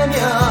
Ziemia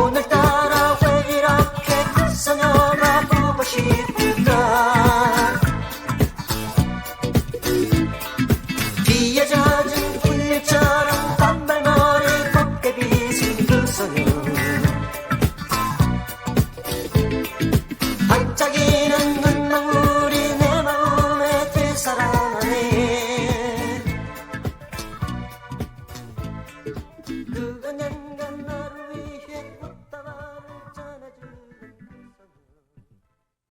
오늘따라 왜 이렇게 선녀나 보고 싶을까 비에 젖은 군잎처럼 단발머리 곱게 빗은 그 소녀 반짝이는 눈망울이 내 마음에 들사랑하네 그건 내